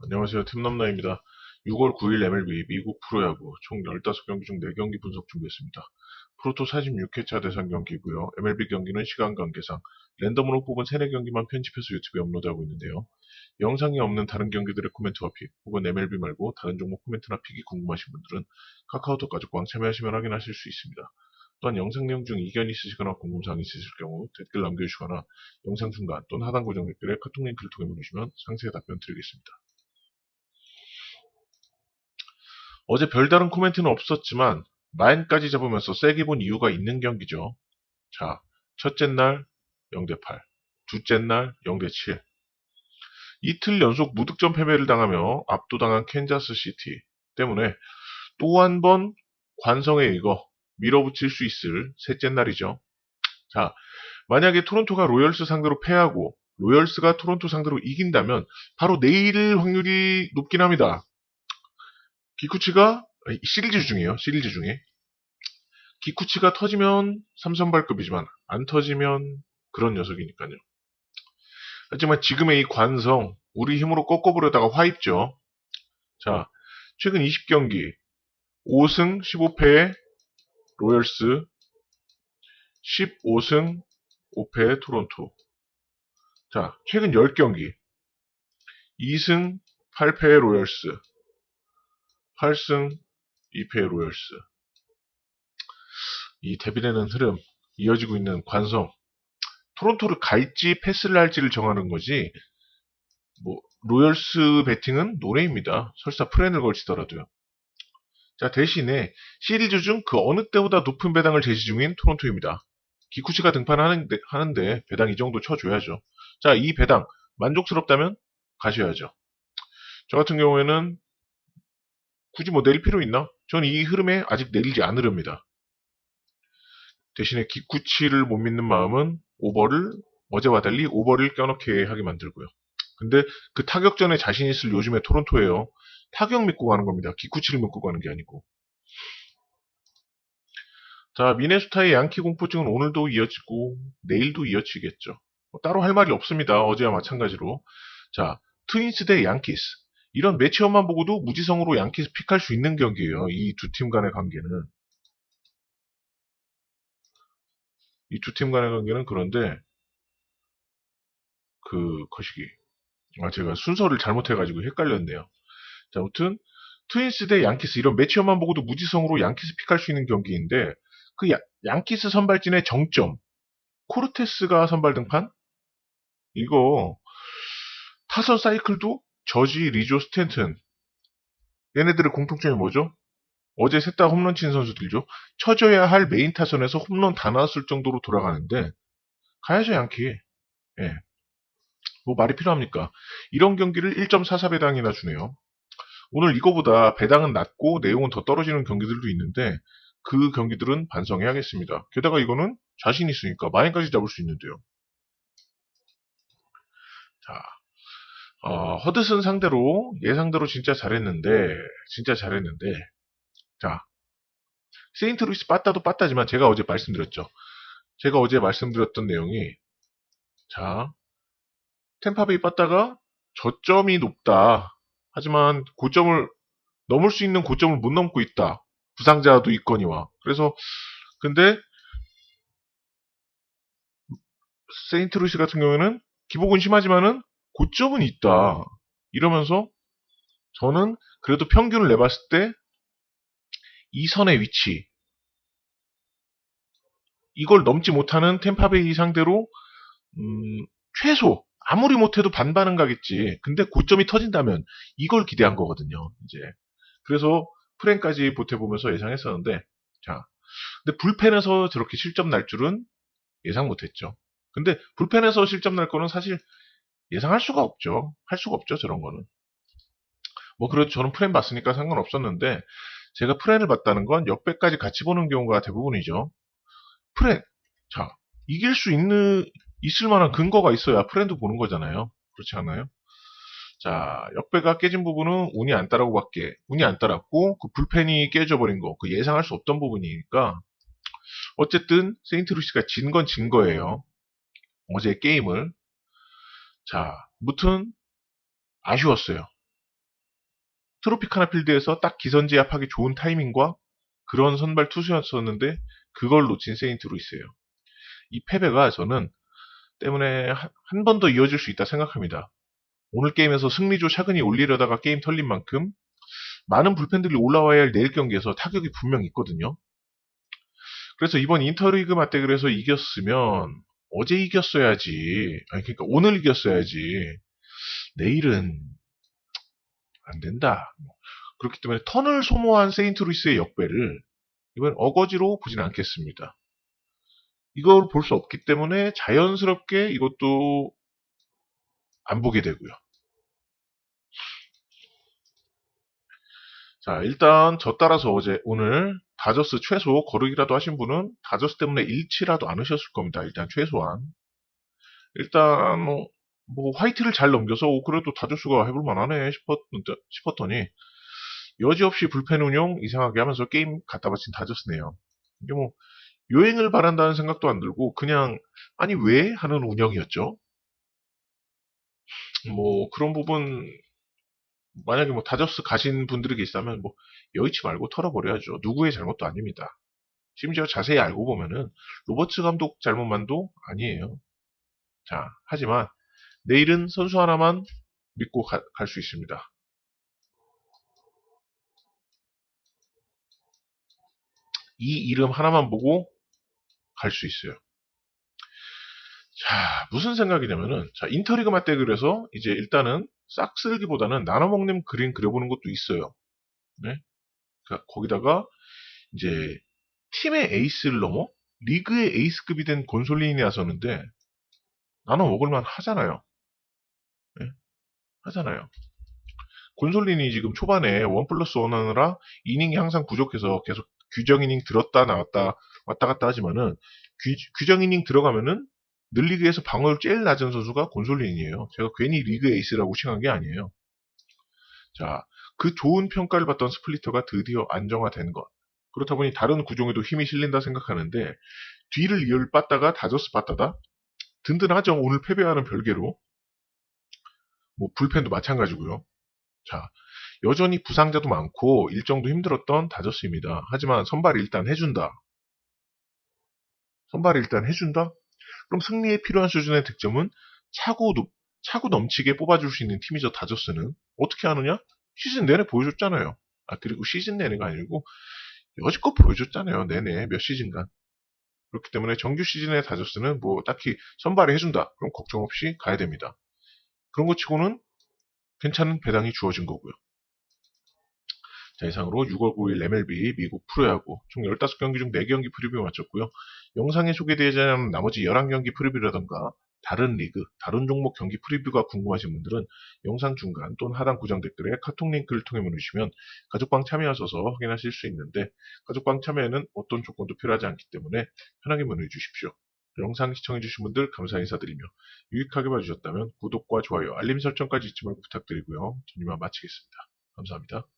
안녕하세요. 팀남나입니다. 6월 9일 MLB 미국 프로야구 총 15경기 중 4경기 분석 준비했습니다. 프로토 46회차 대상 경기고요. MLB 경기는 시간 관계상 랜덤으로 뽑은 3, 4경기만 편집해서 유튜브에 업로드하고 있는데요. 영상이 없는 다른 경기들의 코멘트와 픽, 혹은 MLB 말고 다른 종목 코멘트나 픽이 궁금하신 분들은 카카오톡 가족방 참여하시면 확인하실 수 있습니다. 또한 영상 내용 중 이견이 있으시거나 궁금사항이 있으실 경우 댓글 남겨주시거나 영상 중간 또는 하단 고정 댓글에 카톡 링크를 통해 보내주시면 상세히 답변 드리겠습니다. 어제 별다른 코멘트는 없었지만 마인까지 잡으면서 세게 본 이유가 있는 경기죠. 자, 첫째 날 0대8, 둘째 날 0대7. 이틀 연속 무득점 패배를 당하며 압도당한 캔자스 시티 때문에 또 한 번 관성에 익어 밀어붙일 수 있을 셋째 날이죠. 자, 만약에 토론토가 로열스 상대로 패하고 로열스가 토론토 상대로 이긴다면 바로 내일 확률이 높긴 합니다. 기쿠치가 아니, 시리즈 중이에요. 시리즈 중에 기쿠치가 터지면 삼선발급이지만 안 터지면 그런 녀석이니까요. 하지만 지금의 이 관성 우리 힘으로 꺾어보려다가 화입죠. 자, 최근 20경기 5승 15패의 로열스 15승 5패의 토론토 자, 최근 10경기 2승 8패의 로열스 8승 2패 로열스. 이 대비되는 흐름, 이어지고 있는 관성. 토론토를 갈지 패스를 할지를 정하는 거지, 뭐, 로열스 배팅은 노래입니다. 설사 프렌을 걸치더라도요. 자, 대신에 시리즈 중 그 어느 때보다 높은 배당을 제시 중인 토론토입니다. 기쿠치가 등판하는데, 하는데 배당 이 정도 쳐줘야죠. 자, 이 배당 만족스럽다면 가셔야죠. 저 같은 경우에는 굳이 뭐 내릴 필요 있나? 저는 이 흐름에 아직 내리지 않으렵니다. 대신에 기쿠치를 못 믿는 마음은 오버를 어제와 달리 오버를 껴넣게 하게 만들고요. 근데 그 타격전에 자신 있을 요즘의 토론토예요. 타격 믿고 가는 겁니다. 기쿠치를 믿고 가는 게 아니고. 자, 미네소타의 양키 공포증은 오늘도 이어지고 내일도 이어지겠죠. 뭐 따로 할 말이 없습니다. 어제와 마찬가지로. 자, 트윈스 대 양키스. 이런 매치업만 보고도 무지성으로 양키스 픽할 수 있는 경기예요. 이 두 팀 간의 관계는. 이 두 팀 간의 관계는 그런데 그 거시기. 아 제가 순서를 잘못해가지고 헷갈렸네요. 자, 아무튼 트윈스 대 양키스 이런 매치업만 보고도 무지성으로 양키스 픽할 수 있는 경기인데 그 야, 양키스 선발진의 정점 코르테스가 선발 등판 이거 타선 사이클도 저지, 리조, 스탠튼. 얘네들의 공통점이 뭐죠? 어제 셋 다 홈런 친 선수들이죠. 쳐줘야 할 메인 타선에서 홈런 다 나왔을 정도로 돌아가는데 가야죠 양키. 예. 뭐 말이 필요합니까? 이런 경기를 1.44 배당이나 주네요. 오늘 이거보다 배당은 낮고 내용은 더 떨어지는 경기들도 있는데 그 경기들은 반성해야겠습니다. 게다가 이거는 자신 있으니까 마인까지 잡을 수 있는데요. 자, 어, 허드슨 상대로 예상대로 진짜 잘했는데 진짜 잘했는데 자 세인트루이스 빠따도 빠따지만 제가 어제 말씀드렸죠. 제가 어제 말씀드렸던 내용이 자 템파베이 빠따가 저점이 높다. 하지만 고점을 넘을 수 있는 고점을 못 넘고 있다. 부상자도 있거니와. 그래서 근데 세인트루이스 같은 경우에는 기복은 심하지만은 고점은 있다. 이러면서 저는 그래도 평균을 내봤을 때 이 선의 위치 이걸 넘지 못하는 템파베이 상대로 음, 최소 아무리 못해도 반반은 가겠지. 근데 고점이 터진다면 이걸 기대한 거거든요. 이제 그래서 프랭까지 보태보면서 예상했었는데 자 근데 불펜에서 저렇게 실점 날 줄은 예상 못했죠. 근데 불펜에서 실점 날 거는 사실 예상할 수가 없죠. 할 수가 없죠. 저런 거는. 뭐 그래도 저는 프렌 봤으니까 상관없었는데 제가 프렌을 봤다는 건 역배까지 같이 보는 경우가 대부분이죠. 프렌. 자, 이길 수 있는 있을 만한 근거가 있어야 프렌도 보는 거잖아요. 그렇지 않아요? 자, 역배가 깨진 부분은 운이 안 따라고 밖에, 운이 안 따랐고, 그 불펜이 깨져버린 거, 그 예상할 수 없던 부분이니까, 어쨌든, 세인트루시가 진 건 진 거예요. 어제 게임을. 자, 무튼 아쉬웠어요. 트로피카나 필드에서 딱 기선제 압하기 좋은 타이밍과 그런 선발 투수였었는데 그걸 놓친 세인트 루이스예요. 이 패배가 저는 때문에 한 번 더 이어질 수 있다 생각합니다. 오늘 게임에서 승리조 차근히 올리려다가 게임 털린 만큼 많은 불펜들이 올라와야 할 내일 경기에서 타격이 분명 있거든요. 그래서 이번 인터리그 맞대결에서 이겼으면 어제 이겼어야지. 아니 그러니까 오늘 이겼어야지. 내일은 안 된다. 그렇기 때문에 턴을 소모한 세인트루이스의 역배를 이번 어거지로 보진 않겠습니다. 이걸 볼 수 없기 때문에 자연스럽게 이것도 안 보게 되고요. 자, 일단 저 따라서 어제 오늘 다저스 최소 거르기라도 하신 분은 다저스 때문에 잃지라도 않으셨을 겁니다. 일단 최소한. 일단 뭐, 뭐 화이트를 잘 넘겨서 오, 그래도 다저스가 해볼 만하네 싶었, 싶었더니 여지없이 불펜 운용 이상하게 하면서 게임 갖다 바친 다저스네요. 이게 뭐 요행을 바란다는 생각도 안 들고 그냥 아니 왜 하는 운영이었죠. 뭐 그런 부분 만약에 뭐 다저스 가신 분들이 계시다면 뭐 여의치 말고 털어버려야죠. 누구의 잘못도 아닙니다. 심지어 자세히 알고 보면은 로버츠 감독 잘못만도 아니에요. 자, 하지만 내일은 선수 하나만 믿고 갈 수 있습니다. 이 이름 하나만 보고 갈 수 있어요. 자, 무슨 생각이냐면은, 자, 인터리그 맞대결에서 이제 일단은 싹 쓸기보다는 나눠먹는 그림 그려보는 것도 있어요. 네? 거기다가 이제 팀의 에이스를 넘어 리그의 에이스급이 된 곤솔린이 나서는데 나눠 먹을만 하잖아요. 네? 하잖아요. 곤솔린이 지금 초반에 원 플러스 원 하느라 이닝이 항상 부족해서 계속 규정 이닝 들었다 나왔다 왔다 갔다 하지만은 규, 정 이닝 들어가면은 늘 리그에서 방어율 제일 낮은 선수가 곤솔린이에요. 제가 괜히 리그 에이스라고 칭한 게 아니에요. 자, 그 좋은 평가를 받던 스플리터가 드디어 안정화된 것. 그렇다 보니 다른 구종에도 힘이 실린다 생각하는데 뒤를 이을 빠다가 다저스 빠다다 든든하죠. 오늘 패배하는 별개로. 뭐 불펜도 마찬가지고요. 자, 여전히 부상자도 많고 일정도 힘들었던 다저스입니다. 하지만 선발 일단 해준다. 선발 일단 해준다? 그럼 승리에 필요한 수준의 득점은 차고, 차고 넘치게 뽑아줄 수 있는 팀이죠, 다저스는. 어떻게 하느냐? 시즌 내내 보여줬잖아요. 아, 그리고 시즌 내내가 아니고 여지껏 보여줬잖아요. 내내 몇 시즌간. 그렇기 때문에 정규 시즌의 다저스는 뭐 딱히 선발을 해준다. 그럼 걱정 없이 가야 됩니다. 그런 것 치고는 괜찮은 배당이 주어진 거고요. 자, 이상으로 6월 9일 MLB 미국 프로야구 총 15경기 중 4경기 프리뷰 마쳤고요. 영상에 소개되지 않은 나머지 11경기 프리뷰라던가 다른 리그, 다른 종목 경기 프리뷰가 궁금하신 분들은 영상 중간 또는 하단 구정 댓글에 카톡 링크를 통해 보내주시면 가족방 참여하셔서 확인하실 수 있는데 가족방 참여에는 어떤 조건도 필요하지 않기 때문에 편하게 문의 주십시오. 영상 시청해주신 분들 감사 인사드리며 유익하게 봐주셨다면 구독과 좋아요, 알림 설정까지 잊지 말고 부탁드리고요. 전 이만 마치겠습니다. 감사합니다.